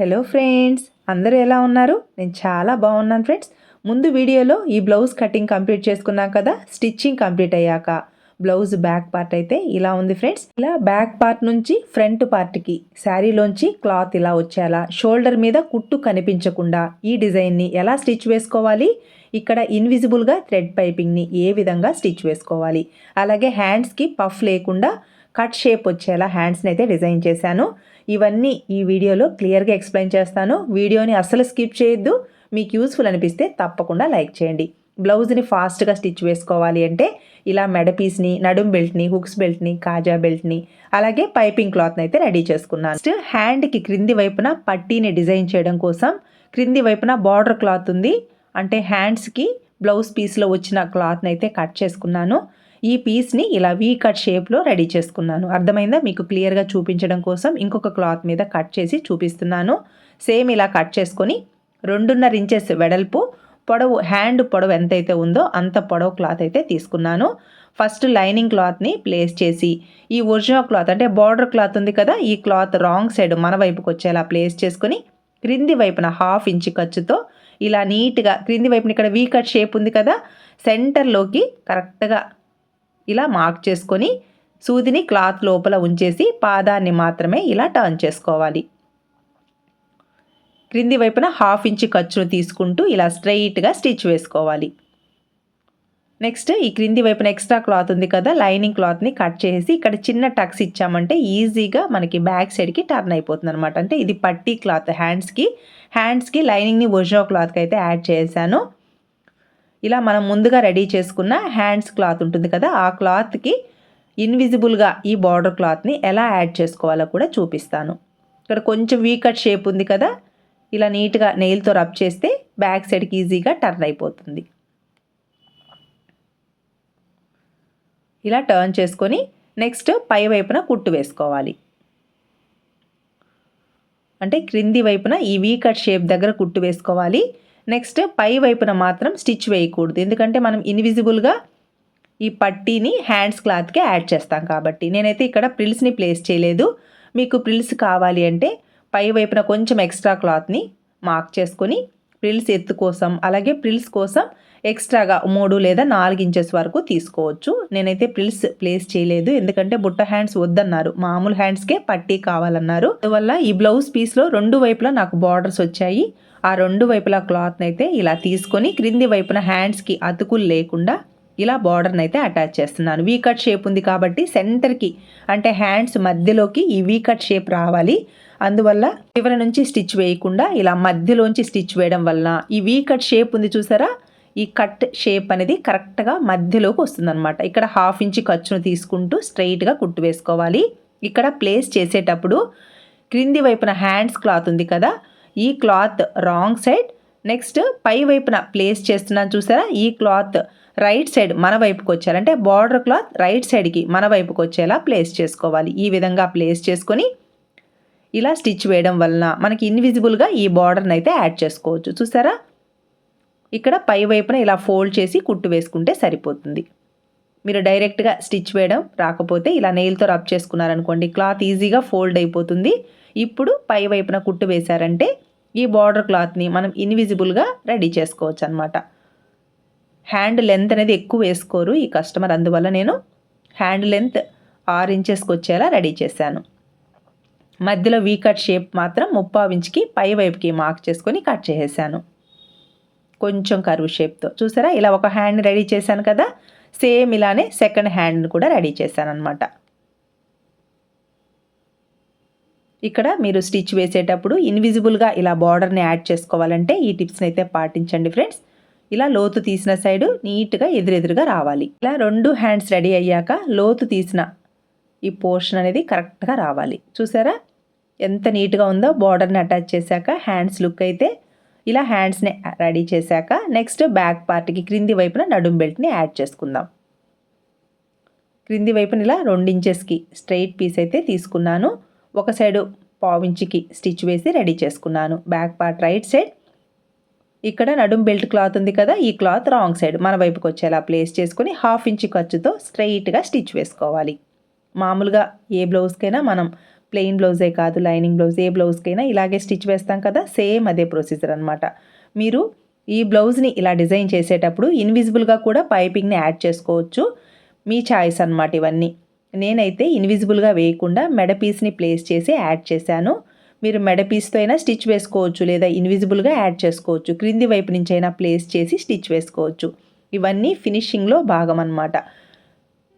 Hello friends అందరూ ఎలా ఉన్నారు? నేను చాలా బాగున్నాను ఫ్రెండ్స్ ముందు వీడియోలో ఈ బ్లౌజ్ కటింగ్ కంప్లీట్ చేసుకున్నాం కదా స్టిచ్చింగ్ కంప్లీట్ అయ్యాక. బ్లౌజ్ బ్యాక్ పార్ట్ అయితే ఇలా ఉంది ఫ్రెండ్స్ ఇలా బ్యాక్ పార్ట్ నుంచి ఫ్రంట్ పార్ట్కి శారీలోంచి క్లాత్ ఇలా వచ్చేలా. షోల్డర్ మీద కుట్టు కనిపించకుండా ఈ డిజైన్ని ఎలా స్టిచ్ వేసుకోవాలి? ఇక్కడ ఇన్విజిబుల్గా థ్రెడ్ పైపింగ్ని ఏ విధంగా స్టిచ్ వేసుకోవాలి? అలాగే హ్యాండ్స్కి పఫ్ లేకుండా కట్ షేప్ వచ్చేలా హ్యాండ్స్ని అయితే డిజైన్ చేశాను. ఇవన్నీ ఈ వీడియోలో క్లియర్గా ఎక్స్ప్లెయిన్ చేస్తాను. వీడియోని అస్సలు స్కిప్ చేయొద్దు. మీకు యూస్ఫుల్ అనిపిస్తే తప్పకుండా లైక్ చేయండి. బ్లౌజ్ని ఫాస్ట్గా స్టిచ్ వేసుకోవాలి అంటే ఇలా మెడ పీస్ని నడుం బెల్ట్ని హుక్స్ బెల్ట్ని కాజా బెల్ట్ని అలాగే పైపింగ్ క్లాత్ని అయితే రెడీ చేసుకున్నాను. నెక్స్ట్ హ్యాండ్కి క్రింది వైపున పట్టీని డిజైన్ చేయడం కోసం క్రింది వైపున బార్డర్ క్లాత్ ఉంది. అంటే హ్యాండ్స్కి బ్లౌజ్ పీస్లో వచ్చిన క్లాత్ని అయితే కట్ చేసుకున్నాను. ఈ పీస్ని ఇలా వీ కట్ షేప్లో రెడీ చేసుకున్నాను. అర్థమైందా? మీకు క్లియర్గా చూపించడం కోసం ఇంకొక క్లాత్ మీద కట్ చేసి చూపిస్తున్నాను. సేమ్ ఇలా కట్ చేసుకొని రెండున్నర ఇంచెస్ వెడల్పు పొడవు హ్యాండ్ పొడవు ఎంతైతే ఉందో అంత పొడవు క్లాత్ అయితే తీసుకున్నాను. ఫస్ట్ లైనింగ్ క్లాత్ని ప్లేస్ చేసి ఈ ఒరిజినల్ క్లాత్ అంటే బార్డర్ క్లాత్ ఉంది కదా ఈ క్లాత్ రాంగ్ సైడ్ మన వైపుకి వచ్చేలా ప్లేస్ చేసుకుని క్రింది వైపున హాఫ్ ఇంచ్ ఖర్చుతో ఇలా నీట్గా క్రింది వైపున ఇక్కడ వీ కట్ షేప్ ఉంది కదా సెంటర్లోకి కరెక్ట్గా ఇలా మార్క్ చేసుకొని సూదిని క్లాత్ లోపల ఉంచేసి పాదాన్ని మాత్రమే ఇలా టర్న్ చేసుకోవాలి. క్రింది వైపున హాఫ్ ఇంచ్ ఖర్చును తీసుకుంటూ ఇలా స్ట్రైట్గా స్టిచ్ వేసుకోవాలి. నెక్స్ట్ ఈ క్రింది వైపున ఎక్స్ట్రా క్లాత్ ఉంది కదా లైనింగ్ క్లాత్ని కట్ చేసి ఇక్కడ చిన్న టక్స్ ఇచ్చామంటే ఈజీగా మనకి బ్యాక్ సైడ్కి టర్న్ అయిపోతుంది అనమాట అంటే ఇది పట్టీ క్లాత్ హ్యాండ్స్కి హ్యాండ్స్కి లైనింగ్ని ఒరిజినల్ క్లాత్కి అయితే యాడ్ చేశాను. ఇలా మనం ముందుగా రెడీ చేసుకున్న హ్యాండ్స్ క్లాత్ ఉంటుంది కదా ఆ క్లాత్కి ఇన్విజిబుల్గా ఈ బార్డర్ క్లాత్ని ఎలా యాడ్ చేసుకోవాలో కూడా చూపిస్తాను. ఇక్కడ కొంచెం వీకట్ షేప్ ఉంది కదా ఇలా నీట్గా నెయిల్తో రబ్ చేస్తే బ్యాక్ సైడ్కి ఈజీగా టర్న్ అయిపోతుంది. ఇలా టర్న్ చేసుకొని నెక్స్ట్ పై వైపున కుట్టు వేసుకోవాలి. అంటే క్రింది వైపున ఈ వీ కట్ షేప్ దగ్గర కుట్టు వేసుకోవాలి. నెక్స్ట్ పై వైపున మాత్రం స్టిచ్ వేయకూడదు. ఎందుకంటే మనం ఇన్విజిబుల్గా ఈ పట్టీని హ్యాండ్స్ క్లాత్కి యాడ్ చేస్తాం కాబట్టి. నేనైతే ఇక్కడ ప్రిల్స్ని ప్లేస్ చేయలేదు. మీకు ప్రిల్స్ కావాలి అంటే పై వైపున కొంచెం ఎక్స్ట్రా క్లాత్ని మార్క్ చేసుకొని ప్రిల్స్ ఎత్తు కోసం అలాగే ప్రిల్స్ కోసం ఎక్స్ట్రాగా మూడు లేదా నాలుగు ఇంచెస్ వరకు తీసుకోవచ్చు. నేనైతే ప్రిల్స్ ప్లేస్ చేయలేదు. ఎందుకంటే బుట్ట హ్యాండ్స్ వద్దన్నారు. మామూలు హ్యాండ్స్కే పట్టీ కావాలన్నారు. అందువల్ల ఈ బ్లౌజ్ పీస్లో రెండు వైపులా నాకు బార్డర్స్ వచ్చాయి. ఆ రెండు వైపులా క్లాత్ని అయితే ఇలా తీసుకొని క్రింది వైపున హ్యాండ్స్కి అతుకులు లేకుండా ఇలా బార్డర్ని అయితే అటాచ్ చేస్తున్నాను. వీ కట్ షేప్ ఉంది కాబట్టి సెంటర్కి అంటే హ్యాండ్స్ మధ్యలోకి ఈ వీ కట్ షేప్ రావాలి. అందువల్ల చివరి నుంచి స్టిచ్ వేయకుండా ఇలా మధ్యలోంచి స్టిచ్ వేయడం వలన ఈ వీ కట్ షేప్ ఉంది చూసారా? ఈ కట్ షేప్ అనేది కరెక్ట్గా మధ్యలోకి వస్తుందన్నమాట. ఇక్కడ హాఫ్ ఇంచ్ ఖర్చును తీసుకుంటూ స్ట్రైట్గా కుట్టు వేసుకోవాలి. ఇక్కడ ప్లేస్ చేసేటప్పుడు క్రింది వైపున హ్యాండ్స్ క్లాత్ ఉంది కదా ఈ క్లాత్ రాంగ్ సైడ్. నెక్స్ట్ పై వైపున ప్లేస్ చేస్తున్నాను చూసారా? ఈ క్లాత్ రైట్ సైడ్ మన వైపుకి వచ్చారంటే బార్డర్ క్లాత్ రైట్ సైడ్కి మన వైపుకి వచ్చేలా ప్లేస్ చేసుకోవాలి. ఈ విధంగా ప్లేస్ చేసుకొని ఇలా స్టిచ్ వేయడం వలన మనకి ఇన్విజిబుల్గా ఈ బార్డర్ని అయితే యాడ్ చేసుకోవచ్చు. చూసారా? ఇక్కడ పై వైపున ఇలా ఫోల్డ్ చేసి కుట్టు వేసుకుంటే సరిపోతుంది. మీరు డైరెక్ట్గా స్టిచ్ వేయడం రాకపోతే ఇలా నెయిల్తో రబ్ చేసుకున్నారనుకోండి క్లాత్ ఈజీగా ఫోల్డ్ అయిపోతుంది. ఇప్పుడు పై వైపున కుట్టు వేశారంటే ఈ బార్డర్ క్లాత్ని మనం ఇన్విజిబుల్గా రెడీ చేసుకోవచ్చు అనమాట హ్యాండ్ లెంత్ అనేది ఎక్కువ వేసుకోరు ఈ కస్టమర్ అందువల్ల నేను హ్యాండ్ లెంత్ ఆరు ఇంచెస్కి వచ్చేలా రెడీ చేశాను. మధ్యలో వీ కట్ షేప్ మాత్రం ముప్పావు ఇంచుకి పై వైపుకి మార్క్ చేసుకొని కట్ చేసేసాను. కొంచెం కరువు షేప్తో చూసారా? ఇలా ఒక హ్యాండ్ రెడీ చేశాను కదా? సేమ్ ఇలానే సెకండ్ హ్యాండ్ని కూడా రెడీ చేశాను అనమాట ఇక్కడ మీరు స్టిచ్ వేసేటప్పుడు ఇన్విజిబుల్గా ఇలా బార్డర్ని యాడ్ చేసుకోవాలంటే ఈ టిప్స్ని అయితే పాటించండి ఫ్రెండ్స్. ఇలా లోతు తీసిన సైడు నీట్గా ఎదురెదురుగా రావాలి. ఇలా రెండు హ్యాండ్స్ రెడీ అయ్యాక లోతు తీసిన ఈ పోర్షన్ అనేది కరెక్ట్గా రావాలి. చూసారా? ఎంత నీట్గా ఉందో బార్డర్ని అటాచ్ చేశాక హ్యాండ్స్ లుక్ అయితే ఇలా హ్యాండ్స్ని రెడీ చేశాక నెక్స్ట్ బ్యాక్ పార్ట్కి క్రింది వైపున నడుం బెల్ట్ని యాడ్ చేసుకుందాం. క్రింది వైపున ఇలా రెండు ఇంచెస్కి స్ట్రైట్ పీస్ అయితే తీసుకున్నాను. ఒక సైడు పావించికి స్టిచ్ వేసి రెడీ చేసుకున్నాను. Back part right side. ఇక్కడ నడుం బెల్ట్ క్లాత్ ఉంది కదా ఈ క్లాత్ రాంగ్ సైడ్ మన వైపుకి వచ్చేలా ప్లేస్ చేసుకొని హాఫ్ ఇంచ్ ఖర్చుతో స్ట్రైట్గా స్టిచ్ వేసుకోవాలి. మామూలుగా ఏ బ్లౌజ్కైనా మనం ప్లెయిన్ బ్లౌజే కాదు లైనింగ్ బ్లౌజ్ ఏ బ్లౌజ్కైనా ఇలాగే స్టిచ్ వేస్తాం కదా సేమ్ అదే ప్రొసీజర్ అనమాట మీరు ఈ బ్లౌజ్ని ఇలా డిజైన్ చేసేటప్పుడు ఇన్విజిబుల్గా కూడా పైపింగ్ని యాడ్ చేసుకోవచ్చు. మీ ఛాయిస్ అనమాట ఇవన్నీ. నేనైతే ఇన్విజిబుల్గా వేయకుండా మెడ పీస్ని ప్లేస్ చేసి యాడ్ చేశాను. మీరు మెడ పీస్తో అయినా స్టిచ్ వేసుకోవచ్చు లేదా ఇన్విజిబుల్గా యాడ్ చేసుకోవచ్చు. క్రింది వైపు నుంచి అయినా ప్లేస్ చేసి స్టిచ్ వేసుకోవచ్చు. ఇవన్నీ ఫినిషింగ్లో భాగం అనమాట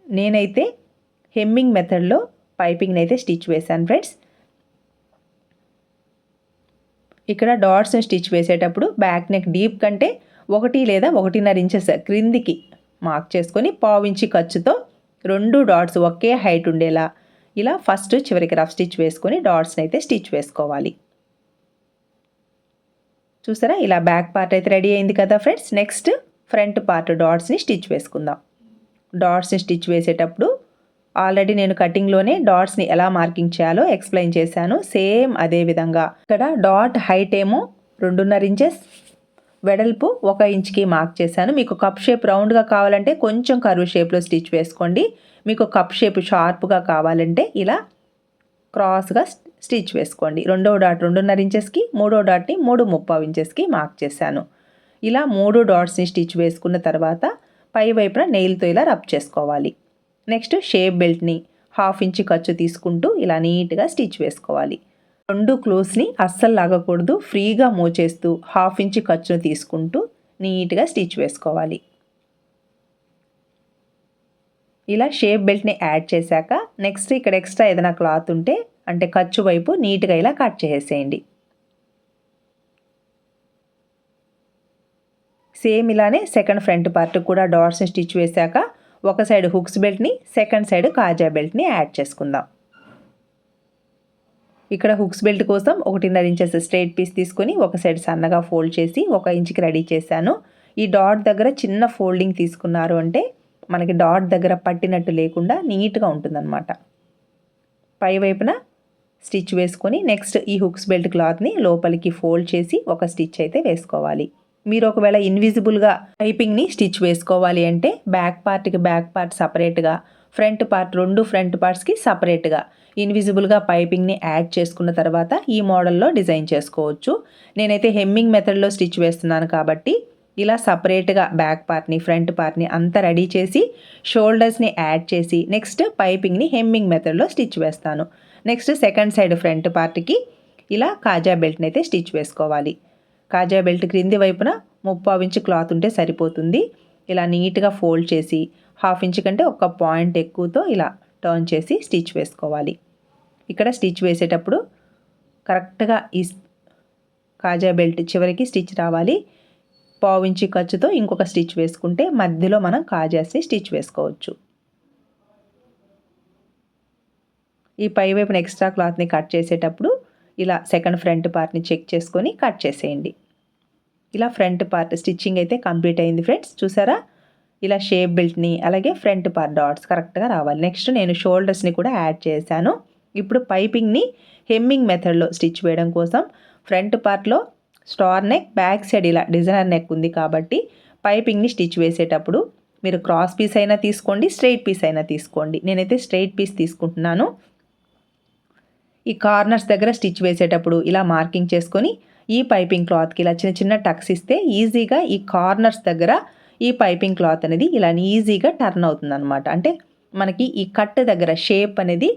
నేనైతే హెమ్మింగ్ మెథడ్లో పైపింగ్ని అయితే స్టిచ్ వేశాను ఫ్రెండ్స్. ఇక్కడ డాట్స్ని స్టిచ్ వేసేటప్పుడు బ్యాక్ నెక్ డీప్ కంటే ఒకటి లేదా ఒకటిన్నర ఇంచెస్ క్రిందికి మార్క్ చేసుకొని పావించి ఖర్చుతో రెండు డాట్స్ ఒకే హైట్ ఉండేలా ఇలా ఫస్ట్ చివరికి రఫ్ స్టిచ్ వేసుకొని డాట్స్ని అయితే స్టిచ్ వేసుకోవాలి. చూసారా? ఇలా బ్యాక్ పార్ట్ అయితే రెడీ అయింది కదా ఫ్రెండ్స్ నెక్స్ట్ ఫ్రంట్ పార్ట్ డాట్స్ని స్టిచ్ వేసుకుందాం. డాట్స్ని స్టిచ్ వేసేటప్పుడు ఆల్రెడీ నేను కటింగ్లోనే డాట్స్ని ఎలా మార్కింగ్ చేయాలో ఎక్స్ప్లెయిన్ చేశాను. సేమ్ అదే విధంగా. ఇక్కడ డాట్ హైట్ ఏమో రెండున్నర ఇంచెస్ వెడల్పు ఒక ఇంచ్కి మార్క్ చేశాను. మీకు కప్ షేప్ రౌండ్గా కావాలంటే కొంచెం కరువు షేప్లో స్టిచ్ వేసుకోండి. మీకు కప్ షేప్ షార్ప్గా కావాలంటే ఇలా క్రాస్గా స్టిచ్ వేసుకోండి. రెండో డాట్ రెండున్నర ఇంచెస్కి మూడో డాట్ని మూడు ముప్పావు ఇంచెస్కి మార్క్ చేశాను. ఇలా మూడు డాట్స్ని స్టిచ్ వేసుకున్న తర్వాత పై వైపున నెయిల్తో ఇలా రబ్ చేసుకోవాలి. నెక్స్ట్ షేప్ బెల్ట్ని హాఫ్ ఇంచ్ ఖర్చు తీసుకుంటూ ఇలా నీట్గా స్టిచ్ వేసుకోవాలి. రెండు క్లోత్స్ని అస్సలు లాగకూడదు ఫ్రీగా మూవ్ చేస్తూ హాఫ్ ఇంచ్ ఖర్చును తీసుకుంటూ నీట్గా స్టిచ్ వేసుకోవాలి. ఇలా షేప్ బెల్ట్ని యాడ్ చేశాక నెక్స్ట్ ఇక్కడ ఎక్స్ట్రా ఏదైనా క్లాత్ ఉంటే అంటే ఖర్చు వైపు నీట్గా ఇలా కట్ చేసేయండి సేమ్ ఇలానే సెకండ్ ఫ్రంట్ పార్ట్ కూడా డాట్స్ని స్టిచ్ వేశాక ఒక సైడ్ హుక్స్ బెల్ట్ని సెకండ్ సైడ్ కాజా బెల్ట్ని యాడ్ చేసుకుందాం. ఇక్కడ హుక్స్ బెల్ట్ కోసం ఒకటిన్నర ఇంచెస్ స్ట్రైట్ పీస్ తీసుకొని ఒక సైడ్ సన్నగా ఫోల్డ్ చేసి ఒక ఇంచుకి రెడీ చేశాను. ఈ డాట్ దగ్గర చిన్న ఫోల్డింగ్ తీసుకున్నారు అంటే మనకి డాట్ దగ్గర పట్టినట్టు లేకుండా నీట్గా ఉంటుందన్నమాట. పై వైపున స్టిచ్ వేసుకొని నెక్స్ట్ ఈ హుక్స్ బెల్ట్ క్లాత్ని లోపలికి ఫోల్డ్ చేసి ఒక స్టిచ్ అయితే వేసుకోవాలి. మీరు ఒకవేళ ఇన్విజిబుల్గా పైపింగ్ని స్టిచ్ వేసుకోవాలి అంటే బ్యాక్ పార్ట్కి బ్యాక్ పార్ట్ సపరేట్గా ఫ్రంట్ పార్ట్ రెండు ఫ్రంట్ పార్ట్స్కి సపరేట్గా. ఇన్విజిబుల్గా పైపింగ్ని యాడ్ చేసుకున్న తర్వాత ఈ మోడల్లో డిజైన్ చేసుకోవచ్చు. నేనైతే హెమ్మింగ్ మెథడ్లో స్టిచ్ వేస్తున్నాను కాబట్టి ఇలా సపరేట్గా బ్యాక్ పార్ట్ని ఫ్రంట్ పార్ట్ని అంతా రెడీ చేసి షోల్డర్స్ని యాడ్ చేసి నెక్స్ట్ పైపింగ్ని హెమ్మింగ్ మెథడ్లో స్టిచ్ వేస్తాను. నెక్స్ట్ సెకండ్ సైడ్ ఫ్రంట్ పార్ట్కి ఇలా కాజా బెల్ట్ని అయితే స్టిచ్ వేసుకోవాలి. కాజా బెల్ట్ క్రింది వైపున ముప్పావు ఇంచు క్లాత్ ఉంటే సరిపోతుంది. ఇలా నీట్గా ఫోల్డ్ చేసి హాఫ్ ఇంచ్ కంటే ఒక పాయింట్ ఎక్కువతో ఇలా టర్న్ చేసి స్టిచ్ వేసుకోవాలి. ఇక్కడ స్టిచ్ వేసేటప్పుడు కరెక్ట్గా ఈ కాజా బెల్ట్ చివరికి స్టిచ్ రావాలి. పావించి ఖర్చుతో ఇంకొక స్టిచ్ వేసుకుంటే మధ్యలో మనం కాజాసి స్టిచ్ వేసుకోవచ్చు. ఈ పై వైపున ఎక్స్ట్రా క్లాత్ని కట్ చేసేటప్పుడు ఇలా సెకండ్ ఫ్రంట్ పార్ట్ని చెక్ చేసుకొని కట్ చేసేయండి. ఇలా ఫ్రంట్ పార్ట్ స్టిచ్చింగ్ అయితే కంప్లీట్ అయింది ఫ్రెండ్స్. చూసారా? ఇలా షేప్ బెల్ట్ని అలాగే ఫ్రంట్ పార్ట్ డాట్స్ కరెక్ట్గా రావాలి. నెక్స్ట్ నేను షోల్డర్స్ని కూడా యాడ్ చేశాను. ఇప్పుడు పైపింగ్ని హెమ్మింగ్ మెథడ్లో స్టిచ్ వేయడం కోసం ఫ్రంట్ పార్ట్లో స్టార్ నెక్ బ్యాక్ సైడ్ ఇలా డిజైనర్ నెక్ ఉంది కాబట్టి పైపింగ్ని స్టిచ్ వేసేటప్పుడు మీరు క్రాస్ పీస్ అయినా తీసుకోండి స్ట్రైట్ పీస్ అయినా తీసుకోండి. నేనైతే స్ట్రైట్ పీస్ తీసుకుంటున్నాను. ఈ కార్నర్స్ దగ్గర స్టిచ్ వేసేటప్పుడు ఇలా మార్కింగ్ చేసుకొని ఈ పైపింగ్ క్లాత్కి ఇలా చిన్న చిన్న టక్స్ ఇస్తే ఈజీగా ఈ కార్నర్స్ దగ్గర ఈ పైపింగ్ క్లాత్ అనేది ఇలా ఈజీగా టర్న్ అవుతుంది అనమాట అంటే మనకి ఈ కట్ దగ్గర షేప్ అనేది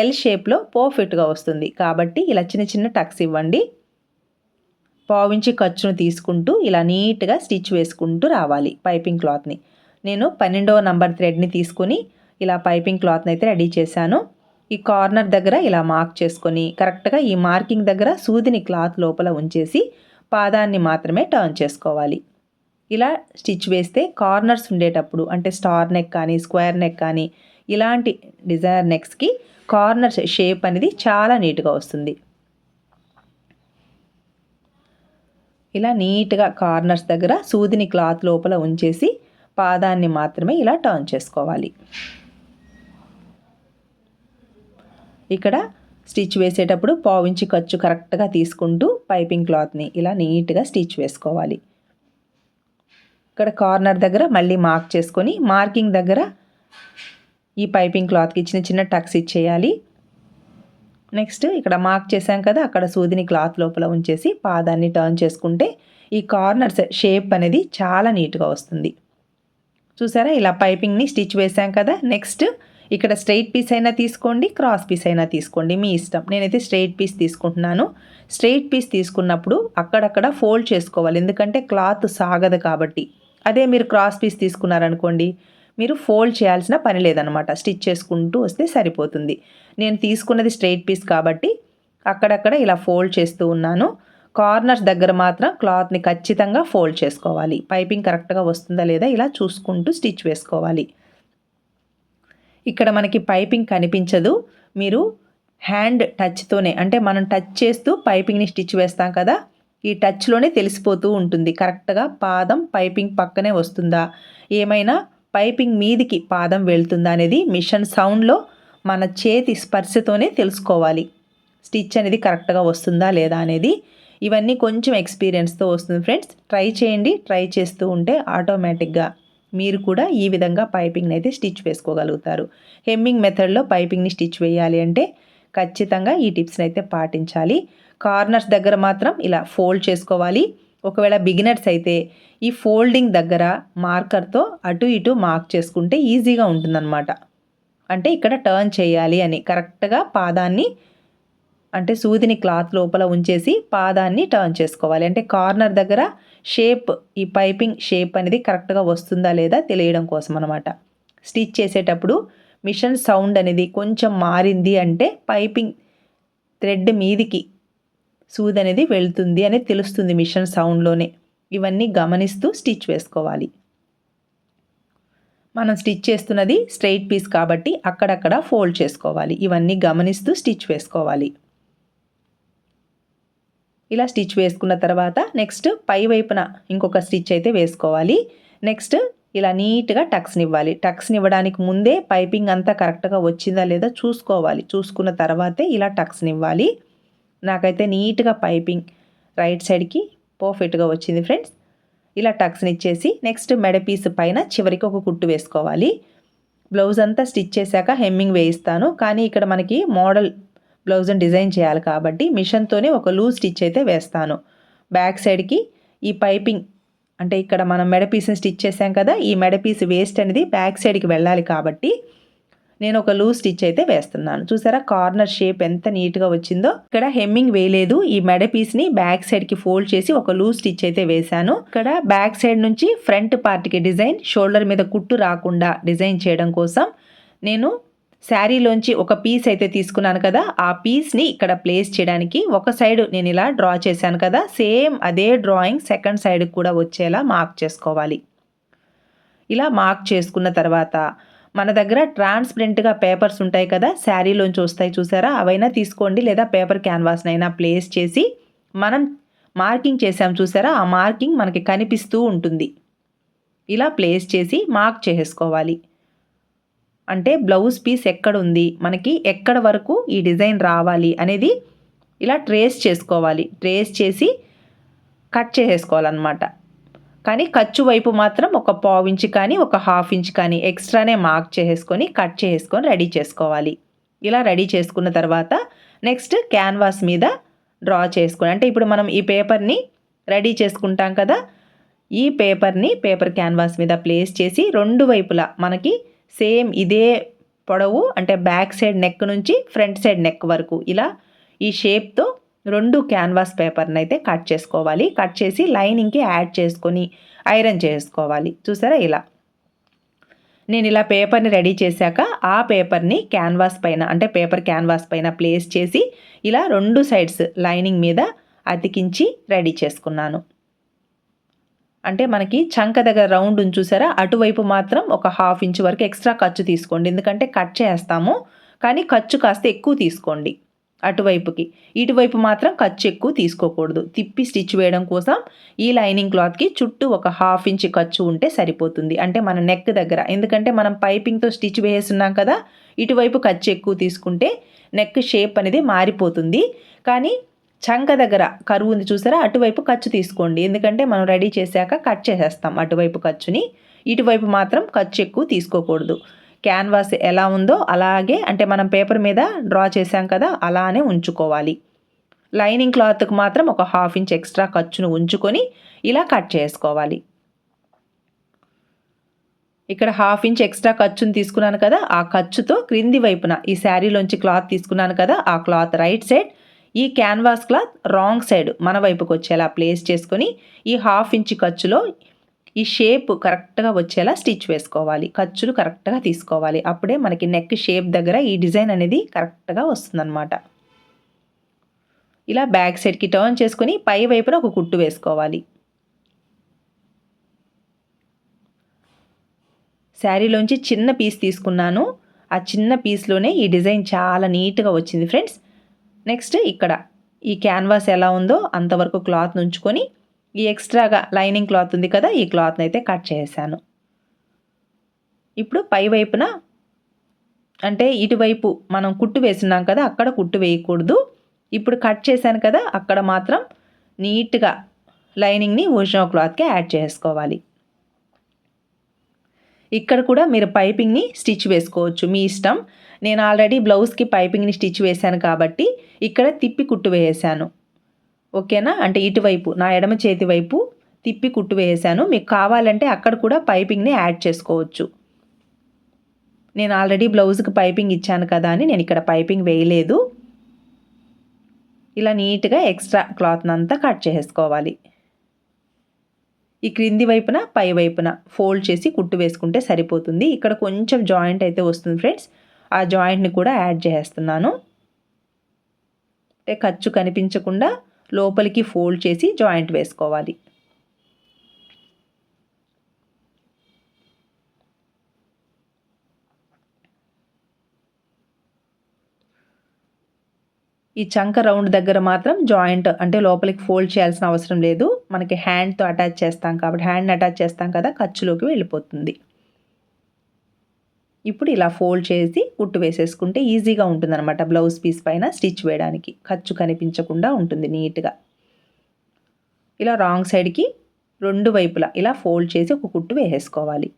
ఎల్ షేప్లో పర్ఫెక్ట్గా వస్తుంది. కాబట్టి ఇలా చిన్న చిన్న టక్స్ ఇవ్వండి. పావించి ఖర్చును తీసుకుంటూ ఇలా నీట్గా స్టిచ్ వేసుకుంటూ రావాలి పైపింగ్ క్లాత్ని. నేను పన్నెండవ నంబర్ థ్రెడ్ని తీసుకొని ఇలా పైపింగ్ క్లాత్ని అయితే రెడీ చేశాను. ఈ కార్నర్ దగ్గర ఇలా మార్క్ చేసుకొని కరెక్ట్గా ఈ మార్కింగ్ దగ్గర సూదిని క్లాత్ లోపల ఉంచేసి పాదాన్ని మాత్రమే టర్న్ చేసుకోవాలి. ఇలా స్టిచ్ వేస్తే కార్నర్స్ ఉండేటప్పుడు అంటే స్టార్ నెక్ కానీ స్క్వేర్ నెక్ కానీ ఇలాంటి డిజైనర్ నెక్స్కి కార్నర్స్ షేప్ అనేది చాలా నీట్గా వస్తుంది. ఇలా నీట్గా కార్నర్స్ దగ్గర సూదిని క్లాత్ లోపల ఉంచేసి పాదాన్ని మాత్రమే ఇలా టర్న్ చేసుకోవాలి. ఇక్కడ స్టిచ్ వేసేటప్పుడు పావించి ఖర్చు కరెక్ట్గా తీసుకుంటూ పైపింగ్ క్లాత్ని ఇలా నీట్గా స్టిచ్ వేసుకోవాలి. ఇక్కడ కార్నర్ దగ్గర మళ్ళీ మార్క్ చేసుకొని మార్కింగ్ దగ్గర ఈ పైపింగ్ క్లాత్కి చిన్న చిన్న టక్స్ ఇచ్చేయాలి. నెక్స్ట్ ఇక్కడ మార్క్ చేసాం కదా అక్కడ సూదిని క్లాత్ లోపల ఉంచేసి పాదాన్ని టర్న్ చేసుకుంటే ఈ కార్నర్స్ షేప్ అనేది చాలా నీట్గా వస్తుంది. చూసారా ఇలా పైపింగ్ని స్టిచ్ వేసాం కదా. నెక్స్ట్ ఇక్కడ స్ట్రైట్ పీస్ అయినా తీసుకోండి క్రాస్ పీస్ అయినా తీసుకోండి. మీ ఇష్టం. నేనైతే స్ట్రైట్ పీస్ తీసుకుంటున్నాను. స్ట్రైట్ పీస్ తీసుకున్నప్పుడు అక్కడక్కడ ఫోల్డ్ చేసుకోవాలి. ఎందుకంటే క్లాత్ సాగదు కాబట్టి. అదే మీరు క్రాస్ పీస్ తీసుకున్నారనుకోండి మీరు ఫోల్డ్ చేయాల్సిన పని లేదనమాట స్టిచ్ చేసుకుంటూ వస్తే సరిపోతుంది. నేను తీసుకున్నది స్ట్రైట్ పీస్ కాబట్టి అక్కడక్కడ ఇలా ఫోల్డ్ చేస్తూ ఉన్నాను. కార్నర్స్ దగ్గర మాత్రం క్లాత్ని ఖచ్చితంగా ఫోల్డ్ చేసుకోవాలి. పైపింగ్ కరెక్ట్గా వస్తుందా లేదా ఇలా చూసుకుంటూ స్టిచ్ వేసుకోవాలి. ఇక్కడ మనకి పైపింగ్ కనిపించదు. మీరు హ్యాండ్ టచ్తోనే అంటే మనం టచ్ చేస్తూ పైపింగ్ని స్టిచ్ వేస్తాం కదా ఈ టచ్లోనే తెలిసిపోతూ ఉంటుంది. కరెక్ట్గా పాదం పైపింగ్ పక్కనే వస్తుందా? ఏమైనా పైపింగ్ మీదికి పాదం వెళ్తుందా అనేది మిషన్ సౌండ్లో మన చేతి స్పర్శతోనే తెలుసుకోవాలి. స్టిచ్ అనేది కరెక్ట్గా వస్తుందా లేదా అనేది ఇవన్నీ కొంచెం ఎక్స్పీరియన్స్తో వస్తుంది ఫ్రెండ్స్. ట్రై చేయండి ట్రై చేస్తూ ఉంటే ఆటోమేటిక్గా మీరు కూడా ఈ విధంగా పైపింగ్ని అయితే స్టిచ్ వేసుకోగలుగుతారు. హెమ్మింగ్ మెథడ్లో పైపింగ్ని స్టిచ్ వేయాలి అంటే ఖచ్చితంగా ఈ టిప్స్ని అయితే పాటించాలి. కార్నర్స్ దగ్గర మాత్రం ఇలా ఫోల్డ్ చేసుకోవాలి. ఒకవేళ బిగినర్స్ అయితే ఈ ఫోల్డింగ్ దగ్గర మార్కర్తో అటు ఇటు మార్క్ చేసుకుంటే ఈజీగా ఉంటుందన్నమాట. అంటే ఇక్కడ టర్న్ చేయాలి అని కరెక్ట్గా పాదాన్ని అంటే సూదిని క్లాత్ లోపల ఉంచేసి పాదాన్ని టర్న్ చేసుకోవాలి. అంటే కార్నర్ దగ్గర షేప్ ఈ పైపింగ్ షేప్ అనేది కరెక్ట్గా వస్తుందా లేదా తెలియడం కోసం అనమాట స్టిచ్ చేసేటప్పుడు మిషన్ సౌండ్ అనేది కొంచెం మారింది అంటే పైపింగ్ థ్రెడ్ మీదికి సూది అనేది వెళ్తుంది అనేది తెలుస్తుంది మిషన్ సౌండ్లోనే. ఇవన్నీ గమనిస్తూ స్టిచ్ వేసుకోవాలి. మనం స్టిచ్ చేస్తున్నది స్ట్రైట్ పీస్ కాబట్టి అక్కడక్కడ ఫోల్డ్ చేసుకోవాలి. ఇవన్నీ గమనిస్తూ స్టిచ్ వేసుకోవాలి. ఇలా స్టిచ్ వేసుకున్న తర్వాత నెక్స్ట్ పై వైపున ఇంకొక స్టిచ్ అయితే వేసుకోవాలి. నెక్స్ట్ ఇలా నీట్గా టక్స్ని ఇవ్వాలి. టక్స్ని ఇవ్వడానికి ముందే పైపింగ్ అంతా కరెక్ట్గా వచ్చిందా లేదా చూసుకోవాలి. చూసుకున్న తర్వాతే ఇలా టక్స్ని ఇవ్వాలి. నాకైతే నీట్గా పైపింగ్ రైట్ సైడ్కి పర్ఫెక్ట్గా వచ్చింది ఫ్రెండ్స్. ఇలా టక్స్ని ఇచ్చేసి నెక్స్ట్ మెడ పీస్ పైన చివరికి ఒక కుట్టు వేసుకోవాలి. బ్లౌజ్ అంతా స్టిచ్ చేశాక హెమ్మింగ్ వేయిస్తాను. కానీ ఇక్కడ మనకి మోడల్ బ్లౌజ్ని డిజైన్ చేయాలి కాబట్టి మిషన్తోనే ఒక లూజ్ స్టిచ్ అయితే వేస్తాను. బ్యాక్ సైడ్కి ఈ పైపింగ్ అంటే ఇక్కడ మనం మెడ పీస్ని స్టిచ్ చేసాం కదా ఈ మెడ పీస్ వేస్ట్ అనేది బ్యాక్ సైడ్కి వెళ్ళాలి కాబట్టి నేను ఒక లూజ్ స్టిచ్ అయితే వేస్తున్నాను. చూసారా? కార్నర్ షేప్ ఎంత నీట్గా వచ్చిందో? ఇక్కడ హెమ్మింగ్ వేయలేదు. ఈ మెడ పీస్ని బ్యాక్ సైడ్కి ఫోల్డ్ చేసి ఒక లూజ్ స్టిచ్ అయితే వేశాను. ఇక్కడ బ్యాక్ సైడ్ నుంచి ఫ్రంట్ పార్ట్కి డిజైన్ షోల్డర్ మీద కుట్టు రాకుండా డిజైన్ చేయడం కోసం నేను శారీలోంచి ఒక పీస్ అయితే తీసుకున్నాను కదా? ఆ పీస్ని ఇక్కడ ప్లేస్ చేయడానికి ఒక సైడ్ నేను ఇలా డ్రా చేశాను కదా? సేమ్ అదే డ్రాయింగ్ సెకండ్ సైడ్ కూడా వచ్చేలా మార్క్ చేసుకోవాలి. ఇలా మార్క్ చేసుకున్న తర్వాత మన దగ్గర ట్రాన్స్పరెంట్గా పేపర్స్ ఉంటాయి కదా శారీలోంచి వస్తాయి చూసారా? అవైనా తీసుకోండి లేదా పేపర్ క్యాన్వాస్నైనా ప్లేస్ చేసి మనం మార్కింగ్ చేసాం చూసారా? ఆ మార్కింగ్ మనకి కనిపిస్తూ ఉంటుంది. ఇలా ప్లేస్ చేసి మార్క్ చేసుకోవాలి. అంటే బ్లౌజ్ పీస్ ఎక్కడ ఉంది మనకి ఎక్కడ వరకు ఈ డిజైన్ రావాలి అనేది ఇలా ట్రేస్ చేసుకోవాలి. ట్రేస్ చేసి కట్ చేసేసుకోవాలన్నమాట. కానీ ఖర్చు వైపు మాత్రం ఒక పావు ఇంచ్ కానీ ఒక హాఫ్ ఇంచ్ కానీ ఎక్స్ట్రానే మార్క్ చేసుకొని కట్ చేసుకొని రెడీ చేసుకోవాలి. ఇలా రెడీ చేసుకున్న తర్వాత నెక్స్ట్ క్యాన్వాస్ మీద డ్రా చేసుకుని అంటే ఇప్పుడు మనం ఈ పేపర్ని రెడీ చేసుకుంటాం కదా ఈ పేపర్ని పేపర్ క్యాన్వాస్ మీద ప్లేస్ చేసి రెండు వైపులా మనకి సేమ్ ఇదే పొడవు అంటే బ్యాక్ సైడ్ నెక్ నుంచి ఫ్రంట్ సైడ్ నెక్ వరకు ఇలా ఈ షేప్తో రెండు క్యాన్వాస్ పేపర్ని అయితే కట్ చేసుకోవాలి. కట్ చేసి లైనింగ్కి యాడ్ చేసుకొని ఐరన్ చేసుకోవాలి. చూసారా ఇలా? నేను ఇలా పేపర్ని రెడీ చేశాక ఆ పేపర్ని క్యాన్వాస్ పైన అంటే పేపర్ క్యాన్వాస్ పైన ప్లేస్ చేసి ఇలా రెండు సైడ్స్ లైనింగ్ మీద అతికించి రెడీ చేసుకున్నాను. అంటే మనకి చంక దగ్గర రౌండ్ చూసారా? అటువైపు మాత్రం ఒక హాఫ్ ఇంచ్ వరకు ఎక్స్ట్రా ఖర్చు తీసుకోండి. ఎందుకంటే కట్ చేస్తాము. కానీ ఖర్చు కాస్త ఎక్కువ తీసుకోండి. అటువైపుకి. ఇటువైపు మాత్రం ఖర్చు ఎక్కువ తీసుకోకూడదు. తిప్పి స్టిచ్ వేయడం కోసం ఈ లైనింగ్ క్లాత్కి చుట్టూ ఒక హాఫ్ ఇంచ్ ఖర్చు ఉంటే సరిపోతుంది. అంటే మన నెక్ దగ్గర. ఎందుకంటే మనం పైపింగ్తో స్టిచ్ వేస్తున్నాం కదా ఇటువైపు ఖర్చు ఎక్కువ తీసుకుంటే నెక్ షేప్ అనేది మారిపోతుంది. కానీ చంక దగ్గర కరువు ఉంది చూసారా అటువైపు ఖర్చు తీసుకోండి. ఎందుకంటే మనం రెడీ చేశాక కట్ చేసేస్తాం అటువైపు ఖర్చుని. ఇటువైపు మాత్రం ఖర్చు ఎక్కువ తీసుకోకూడదు. క్యాన్వాస్ ఎలా ఉందో అలాగే అంటే మనం పేపర్ మీద డ్రా చేసాం కదా అలానే ఉంచుకోవాలి. లైనింగ్ క్లాత్కి మాత్రం ఒక హాఫ్ ఇంచ్ ఎక్స్ట్రా ఖర్చును ఉంచుకొని ఇలా కట్ చేసుకోవాలి. ఇక్కడ హాఫ్ ఇంచ్ ఎక్స్ట్రా ఖర్చును తీసుకున్నాను కదా ఆ ఖర్చుతో క్రింది వైపున ఈ శారీలోంచి క్లాత్ తీసుకున్నాను కదా ఆ క్లాత్ రైట్ సైడ్ ఈ క్యాన్వాస్ క్లాత్ రాంగ్ సైడ్ మన వైపుకి వచ్చేలా ప్లేస్ చేసుకొని ఈ హాఫ్ ఇంచ్ ఖర్చులో ఈ షేప్ కరెక్ట్గా వచ్చేలా స్టిచ్ వేసుకోవాలి. ఖర్చులు కరెక్ట్గా తీసుకోవాలి. అప్పుడే మనకి నెక్ షేప్ దగ్గర ఈ డిజైన్ అనేది కరెక్ట్గా వస్తుందన్నమాట. ఇలా బ్యాక్ సైడ్కి టర్న్ చేసుకొని పై వైపున ఒక కుట్టు వేసుకోవాలి. శారీలోంచి చిన్న పీస్ తీసుకున్నాను. ఆ చిన్న పీస్లోనే ఈ డిజైన్ చాలా నీట్గా వచ్చింది ఫ్రెండ్స్. నెక్స్ట్ ఇక్కడ ఈ క్యాన్వాస్ ఎలా ఉందో అంతవరకు క్లాత్ ఉంచుకొని ఈ ఎక్స్ట్రాగా లైనింగ్ క్లాత్ ఉంది కదా ఈ క్లాత్ని అయితే కట్ చేశాను. ఇప్పుడు పై వైపున అంటే ఇటువైపు మనం కుట్టు వేస్తున్నాం కదా అక్కడ కుట్టు వేయకూడదు. ఇప్పుడు కట్ చేశాను కదా అక్కడ మాత్రం నీట్గా లైనింగ్ని ఒరిజినల్ క్లాత్కి యాడ్ చేసుకోవాలి. ఇక్కడ కూడా మీరు పైపింగ్ని స్టిచ్ వేసుకోవచ్చు మీ ఇష్టం. నేను ఆల్రెడీ బ్లౌజ్కి పైపింగ్ని స్టిచ్ వేశాను కాబట్టి ఇక్కడ తిప్పి కుట్టు వేసాను. ఓకేనా? అంటే ఇటువైపు నా ఎడమ చేతి వైపు తిప్పి కుట్టు వేసాను. మీకు కావాలంటే అక్కడ కూడా పైపింగ్ని యాడ్ చేసుకోవచ్చు. నేను ఆల్రెడీ బ్లౌజ్కి పైపింగ్ ఇచ్చాను కదా అని నేను ఇక్కడ పైపింగ్ వేయలేదు. ఇలా నీట్గా ఎక్స్ట్రా క్లాత్ని అంతా కట్ చేసుకోవాలి. ఈ క్రింది వైపున పై వైపున ఫోల్డ్ చేసి కుట్టు వేసుకుంటే సరిపోతుంది. ఇక్కడ కొంచెం జాయింట్ అయితే వస్తుంది ఫ్రెండ్స్. ఆ జాయింట్ని కూడా యాడ్ చేస్తున్నాను. ఖర్చు కనిపించకుండా లోపలికి ఫోల్డ్ చేసి జాయింట్ వేసుకోవాలి. ఈ చంక రౌండ్ దగ్గర మాత్రం జాయింట్ అంటే లోపలికి ఫోల్డ్ చేయాల్సిన అవసరం లేదు. మనకి హ్యాండ్తో అటాచ్ చేస్తాం కాబట్టి హ్యాండ్ని అటాచ్ చేస్తాం కదా ఖర్చులోకి వెళ్ళిపోతుంది. ఇప్పుడు ఇలా ఫోల్డ్ చేసి కుట్టు వేసేసుకుంటే ఈజీగా ఉంటుందన్నమాట. బ్లౌజ్ పీస్ పైన స్టిచ్ వేయడానికి. ఖర్చు కనిపించకుండా ఉంటుంది నీట్గా. ఇలా రాంగ్ సైడ్కి రెండు వైపులా ఇలా ఫోల్డ్ చేసి ఒక కుట్టు వేసేసుకోవాలి.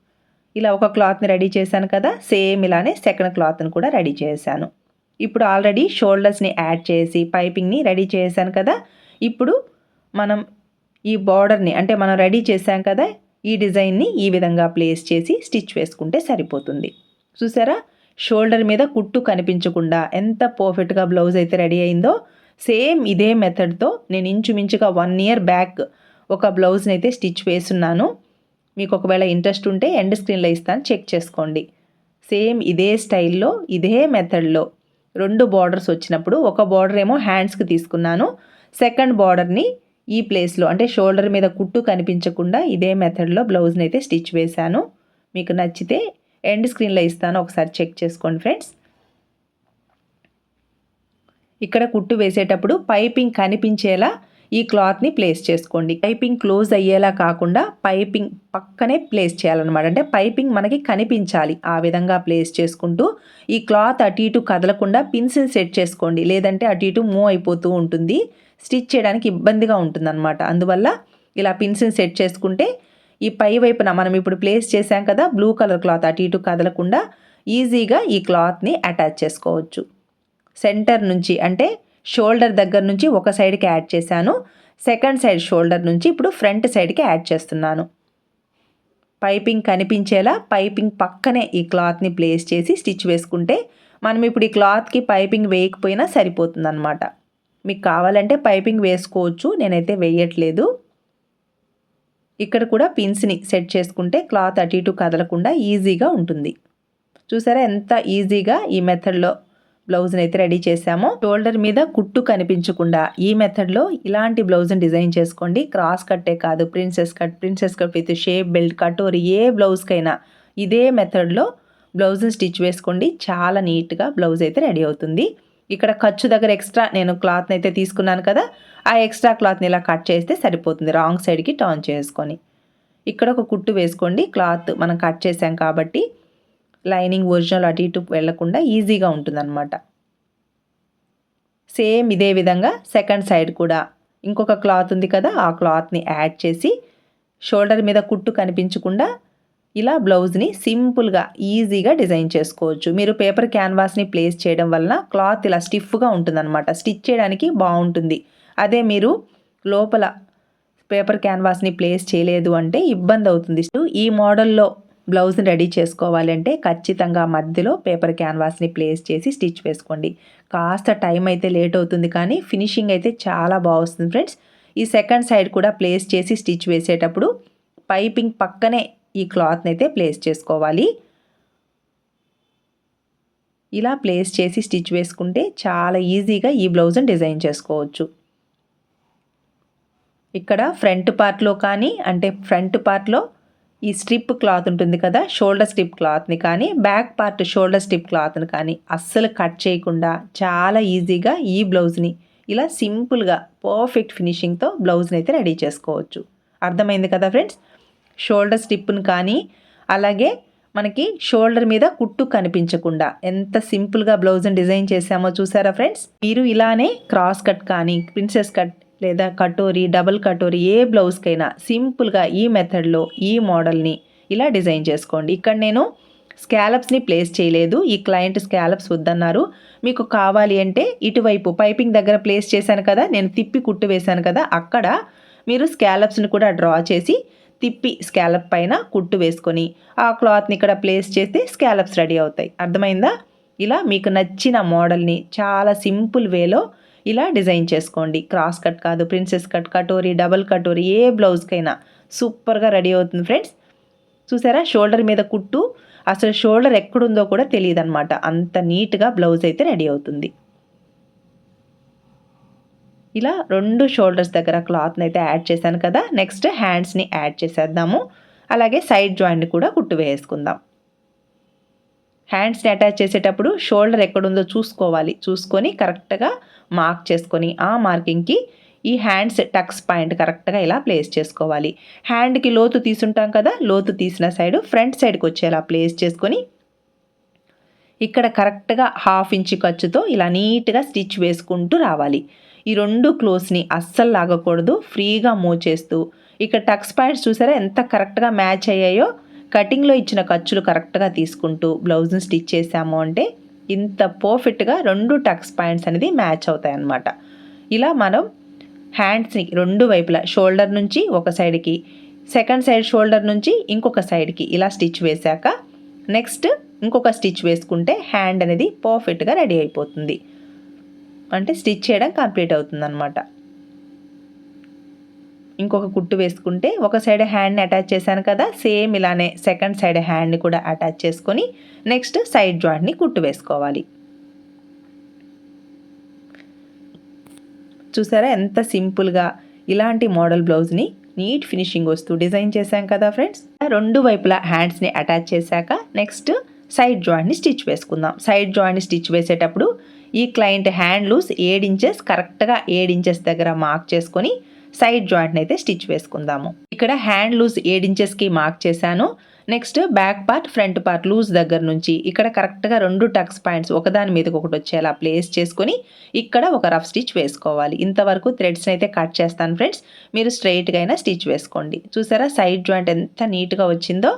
ఇలా ఒక క్లాత్ని రెడీ చేశాను కదా సేమ్ ఇలానే సెకండ్ క్లాత్ని కూడా రెడీ చేశాను. ఇప్పుడు ఆల్రెడీ షోల్డర్స్ని యాడ్ చేసి పైపింగ్ని రెడీ చేశాను కదా ఇప్పుడు మనం ఈ బార్డర్ని అంటే మనం రెడీ చేశాం కదా ఈ డిజైన్ని ఈ విధంగా ప్లేస్ చేసి స్టిచ్ వేసుకుంటే సరిపోతుంది. చూసారా? షోల్డర్ మీద కుట్టు కనిపించకుండా ఎంత పర్ఫెక్ట్గా బ్లౌజ్ అయితే రెడీ అయిందో సేమ్ ఇదే మెథడ్తో నేను ఇంచుమించుగా వన్ ఇయర్ బ్యాక్ ఒక బ్లౌజ్ని అయితే స్టిచ్ వేస్తున్నాను మీకు ఒకవేళ ఇంట్రెస్ట్ ఉంటే ఎండ్ స్క్రీన్లో ఇస్తాను చెక్ చేసుకోండి. సేమ్ ఇదే స్టైల్లో ఇదే మెథడ్లో రెండు బార్డర్స్ వచ్చినప్పుడు ఒక బార్డర్ ఏమో హ్యాండ్స్కి తీసుకున్నాను. సెకండ్ బార్డర్ని ఈ ప్లేస్లో అంటే షోల్డర్ మీద కుట్టు కనిపించకుండా ఇదే మెథడ్లో బ్లౌజ్ని అయితే స్టిచ్ వేశాను. మీకు నచ్చితే ఎండ్ స్క్రీన్లో ఇస్తాను ఒకసారి చెక్ చేసుకోండి ఫ్రెండ్స్ ఇక్కడ కుట్టు వేసేటప్పుడు పైపింగ్ కనిపించేలా ఈ క్లాత్ని ప్లేస్ చేసుకోండి. పైపింగ్ క్లోజ్ అయ్యేలా కాకుండా పైపింగ్ పక్కనే ప్లేస్ చేయాలన్నమాట. అంటే పైపింగ్ మనకి కనిపించాలి. ఆ విధంగా ప్లేస్ చేసుకుంటూ ఈ క్లాత్ అటు ఇటు కదలకుండా పిన్సిల్ సెట్ చేసుకోండి. లేదంటే అటు ఇటు మూవ్ అయిపోతూ ఉంటుంది. స్టిచ్ చేయడానికి ఇబ్బందిగా ఉంటుందన్నమాట. అందువల్ల ఇలా పిన్సిల్ సెట్ చేసుకుంటే ఈ పై వైపున మనం ఇప్పుడు ప్లేస్ చేసాం కదా బ్లూ కలర్ క్లాత్ అటు ఇటు కదలకుండా ఈజీగా ఈ క్లాత్ని అటాచ్ చేసుకోవచ్చు. సెంటర్ నుంచి అంటే షోల్డర్ దగ్గర నుంచి ఒక సైడ్కి యాడ్ చేశాను. సెకండ్ సైడ్ షోల్డర్ నుంచి ఇప్పుడు ఫ్రంట్ సైడ్కి యాడ్ చేస్తున్నాను. పైపింగ్ కనిపించేలా పైపింగ్ పక్కనే ఈ క్లాత్ని ప్లేస్ చేసి స్టిచ్ వేసుకుంటే మనం ఇప్పుడు ఈ క్లాత్కి పైపింగ్ వేయకపోయినా సరిపోతుందన్నమాట. మీకు కావాలంటే పైపింగ్ వేసుకోవచ్చు నేనైతే వేయట్లేదు. ఇక్కడ కూడా పిన్స్ని సెట్ చేసుకుంటే క్లాత్ అటు ఇటు కదలకుండా ఈజీగా ఉంటుంది. చూసారా ఎంత ఈజీగా ఈ మెథడ్లో బ్లౌజ్ని అయితే రెడీ చేసామో షోల్డర్ మీద కుట్టు కనిపించకుండా ఈ మెథడ్లో ఇలాంటి బ్లౌజ్ని డిజైన్ చేసుకోండి. క్రాస్ కట్టే కాదు princess cut princess cut with shape belt katori ఏ బ్లౌజ్కైనా ఇదే మెథడ్లో బ్లౌజ్ని స్టిచ్ వేసుకోండి. చాలా నీట్గా బ్లౌజ్ అయితే రెడీ అవుతుంది. ఇక్కడ ఖర్చు దగ్గర ఎక్స్ట్రా నేను క్లాత్ని అయితే తీసుకున్నాను కదా ఆ ఎక్స్ట్రా క్లాత్ని ఇలా కట్ చేస్తే సరిపోతుంది. రాంగ్ సైడ్కి టర్న్ చేసుకొని. ఇక్కడ ఒక కుట్టు వేసుకోండి. క్లాత్ మనం కట్ చేసాం కాబట్టి లైనింగ్ ఒరిజినల్ అటు ఇటు వెళ్ళకుండా ఈజీగా ఉంటుందన్నమాట. సేమ్ ఇదే విధంగా సెకండ్ సైడ్ కూడా ఇంకొక క్లాత్ ఉంది కదా ఆ క్లాత్ని యాడ్ చేసి షోల్డర్ మీద కుట్టు కనిపించకుండా ఇలా బ్లౌజ్ని సింపుల్గా ఈజీగా డిజైన్ చేసుకోవచ్చు. మీరు పేపర్ క్యాన్వాస్ని ప్లేస్ చేయడం వలన క్లాత్ ఇలా స్టిఫ్గా ఉంటుందన్నమాట. స్టిచ్ చేయడానికి బాగుంటుంది. అదే మీరు లోపల పేపర్ క్యాన్వాస్ని ప్లేస్ చేయలేదు అంటే ఇబ్బంది అవుతుంది. ఈ మోడల్లో బ్లౌజ్ని రెడీ చేసుకోవాలి అంటే ఖచ్చితంగా మధ్యలో పేపర్ క్యాన్వాస్ని ప్లేస్ చేసి స్టిచ్ వేసుకోండి. కాస్త టైం అయితే లేట్ అవుతుంది కానీ ఫినిషింగ్ అయితే చాలా బాగుంది ఫ్రెండ్స్. ఈ సెకండ్ సైడ్ కూడా ప్లేస్ చేసి స్టిచ్ వేసేటప్పుడు పైపింగ్ పక్కనే ఈ క్లాత్ని అయితే ప్లేస్ చేసుకోవాలి. ఇలా ప్లేస్ చేసి స్టిచ్ వేసుకుంటే చాలా ఈజీగా ఈ బ్లౌజ్ని డిజైన్ చేసుకోవచ్చు. ఇక్కడ ఫ్రంట్ పార్ట్లో కానీ అంటే ఫ్రంట్ పార్ట్లో ఈ స్ట్రిప్ క్లాత్ ఉంటుంది కదా షోల్డర్ స్ట్రిప్ క్లాత్ని కానీ బ్యాక్ పార్ట్ షోల్డర్ స్ట్రిప్ క్లాత్ని కానీ అస్సలు కట్ చేయకుండా చాలా ఈజీగా ఈ బ్లౌజ్ని ఇలా సింపుల్గా పర్ఫెక్ట్ ఫినిషింగ్తో బ్లౌజ్ని అయితే రెడీ చేసుకోవచ్చు. అర్థమైంది కదా ఫ్రెండ్స్? షోల్డర్ స్టిప్ని కానీ అలాగే మనకి షోల్డర్ మీద కుట్టు కనిపించకుండా ఎంత సింపుల్గా బ్లౌజ్ని డిజైన్ చేసామో చూసారా ఫ్రెండ్స్? మీరు ఇలానే క్రాస్ కట్ కానీ ప్రిన్సెస్ కట్ లేదా కటోరీ డబుల్ కటోరీ ఏ బ్లౌజ్కైనా సింపుల్గా ఈ మెథడ్లో ఈ మోడల్ని ఇలా డిజైన్ చేసుకోండి. ఇక్కడ నేను స్కాలప్స్ని ప్లేస్ చేయలేదు. ఈ క్లయింట్ స్కాలప్స్ వద్దన్నారు. మీకు కావాలి అంటే ఇటువైపు పైపింగ్ దగ్గర ప్లేస్ చేశాను కదా నేను తిప్పి కుట్టు వేశాను కదా అక్కడ మీరు స్కాలప్స్ని కూడా డ్రా చేసి తిప్పి స్కాలప్ పైన కుట్టు వేసుకొని ఆ క్లాత్ని ఇక్కడ ప్లేస్ చేస్తే స్కాలప్స్ రెడీ అవుతాయి. అర్థమైందా? ఇలా మీకు నచ్చిన మోడల్ని చాలా సింపుల్ వేలో ఇలా డిజైన్ చేసుకోండి. క్రాస్ కట్ కాదు princess cut katori double katori ఏ బ్లౌజ్కైనా సూపర్గా రెడీ అవుతుంది ఫ్రెండ్స్. చూసారా? షోల్డర్ మీద కుట్టు అసలు షోల్డర్ ఎక్కడుందో కూడా తెలియదు అనమాట అంత నీట్గా బ్లౌజ్ అయితే రెడీ అవుతుంది. ఇలా రెండు షోల్డర్స్ దగ్గర క్లాత్ని అయితే యాడ్ చేశాను కదా నెక్స్ట్ హ్యాండ్స్ని యాడ్ చేసేద్దాము. అలాగే సైడ్ జాయింట్ కూడా కుట్టు వేసుకుందాం. హ్యాండ్స్ని అటాచ్ చేసేటప్పుడు షోల్డర్ ఎక్కడుందో చూసుకోవాలి. చూసుకొని కరెక్ట్గా మార్క్ చేసుకొని ఆ మార్కింగ్కి ఈ హ్యాండ్స్ టక్స్ పాయింట్ కరెక్ట్గా ఇలా ప్లేస్ చేసుకోవాలి. హ్యాండ్కి లోతు తీసుంటాం కదా లోతు తీసిన సైడ్ ఫ్రంట్ సైడ్కి వచ్చేలా ప్లేస్ చేసుకొని ఇక్కడ కరెక్ట్గా హాఫ్ ఇంచ్ ఖర్చుతో ఇలా నీట్గా స్టిచ్ వేసుకుంటూ రావాలి. ఈ రెండు క్లోత్స్ని అస్సలు లాగకూడదు ఫ్రీగా మూవ్ చేస్తూ. ఇక్కడ టక్స్ పాయింట్స్ చూసారా ఎంత కరెక్ట్గా మ్యాచ్ అయ్యాయో? కటింగ్లో ఇచ్చిన ఖర్చులు కరెక్ట్గా తీసుకుంటూ బ్లౌజ్ని స్టిచ్ చేసాము అంటే ఇంత పర్ఫెక్ట్గా రెండు టక్స్ పాయింట్స్ అనేది మ్యాచ్ అవుతాయి అన్నమాట ఇలా మనం హ్యాండ్స్ని రెండు వైపులా షోల్డర్ నుంచి ఒక సైడ్కి సెకండ్ సైడ్ షోల్డర్ నుంచి ఇంకొక సైడ్కి ఇలా స్టిచ్ వేశాక నెక్స్ట్ ఇంకొక స్టిచ్ వేసుకుంటే హ్యాండ్ అనేది పర్ఫెక్ట్గా రెడీ అయిపోతుంది. అంటే స్టిచ్ చేయడం కంప్లీట్ అవుతుంది అనమాట ఇంకొక కుట్టు వేసుకుంటే ఒక సైడ్ హ్యాండ్ని అటాచ్ చేశాను కదా సేమ్ ఇలానే సెకండ్ సైడ్ హ్యాండ్ని కూడా అటాచ్ చేసుకొని నెక్స్ట్ సైడ్ జాయింట్ని కుట్టు వేసుకోవాలి. చూసారా ఎంత సింపుల్గా ఇలాంటి మోడల్ బ్లౌజ్ని నీట్ ఫినిషింగ్ వస్తూ డిజైన్ చేశాం కదా ఫ్రెండ్స్. రెండు వైపులా హ్యాండ్స్ని అటాచ్ చేశాక నెక్స్ట్ సైడ్ జాయింట్ని స్టిచ్ వేసుకుందాం. సైడ్ జాయింట్ని స్టిచ్ వేసేటప్పుడు ఈ క్లయింట్ హ్యాండ్ లూస్ ఏడు ఇంచెస్ కరెక్ట్గా ఏడు ఇంచెస్ దగ్గర మార్క్ చేసుకొని సైడ్ జాయింట్ని అయితే స్టిచ్ వేసుకుందాము. ఇక్కడ హ్యాండ్ లూజ్ ఏడు ఇంచెస్కి మార్క్ చేశాను. Next back part front part loose దగ్గర నుంచి ఇక్కడ కరెక్ట్గా రెండు టక్స్ పాయింట్స్ ఒకదాని మీదకి ఒకటి వచ్చేలా ప్లేస్ చేసుకొని ఇక్కడ ఒక రఫ్ స్టిచ్ వేసుకోవాలి. ఇంతవరకు థ్రెడ్స్ని అయితే కట్ చేస్తాను ఫ్రెండ్స్ మీరు స్ట్రైట్గా అయినా స్టిచ్ వేసుకోండి. చూసారా? సైడ్ జాయింట్ ఎంత నీట్గా వచ్చిందో.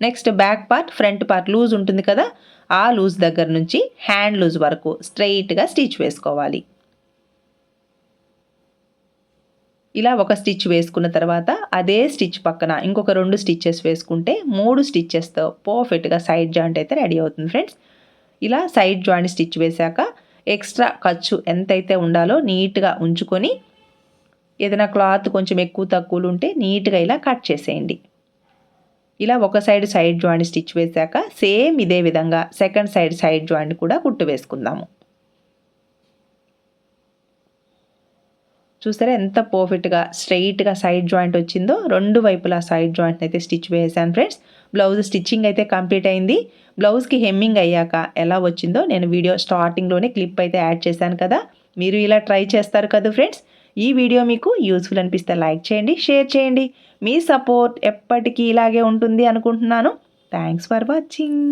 Next back part front part loose ఉంటుంది కదా? ఆ లూజ్ దగ్గర నుంచి హ్యాండ్ లూజ్ వరకు స్ట్రైట్గా స్టిచ్ వేసుకోవాలి. ఇలా ఒక స్టిచ్ వేసుకున్న తర్వాత అదే స్టిచ్ పక్కన ఇంకొక రెండు స్టిచ్చెస్ వేసుకుంటే మూడు స్టిచ్చెస్తో పర్ఫెక్ట్గా సైడ్ జాయింట్ అయితే రెడీ అవుతుంది ఫ్రెండ్స్. ఇలా సైడ్ జాయింట్ స్టిచ్ వేశాక ఎక్స్ట్రా ఖర్చు ఎంతైతే ఉండాలో నీట్గా ఉంచుకొని ఏదైనా క్లాత్ కొంచెం ఎక్కువ తక్కువలు ఉంటే నీట్గా ఇలా కట్ చేసేయండి. ఇలా ఒక సైడ్ సైడ్ జాయింట్ స్టిచ్ వేశాక సేమ్ ఇదే విధంగా సెకండ్ సైడ్ సైడ్ జాయింట్ కూడా కుట్టు వేసుకుందాము. చూసారా ఎంత పర్ఫెక్ట్గా స్ట్రైట్గా సైడ్ జాయింట్ వచ్చిందో? రెండు వైపులా సైడ్ జాయింట్ అయితే స్టిచ్ వేసాను ఫ్రెండ్స్. బ్లౌజ్ స్టిచ్చింగ్ అయితే కంప్లీట్ అయింది. బ్లౌజ్కి హెమ్మింగ్ అయ్యాక ఎలా వచ్చిందో నేను వీడియో స్టార్టింగ్లోనే క్లిప్ అయితే యాడ్ చేశాను కదా. మీరు ఇలా ట్రై చేస్తారు కదా ఫ్రెండ్స్. ఈ వీడియో మీకు యూస్ఫుల్ అనిపిస్తే లైక్ చేయండి షేర్ చేయండి. మీ సపోర్ట్ ఎప్పటికీ ఇలాగే ఉంటుంది అనుకుంటున్నాను. Thanks for watching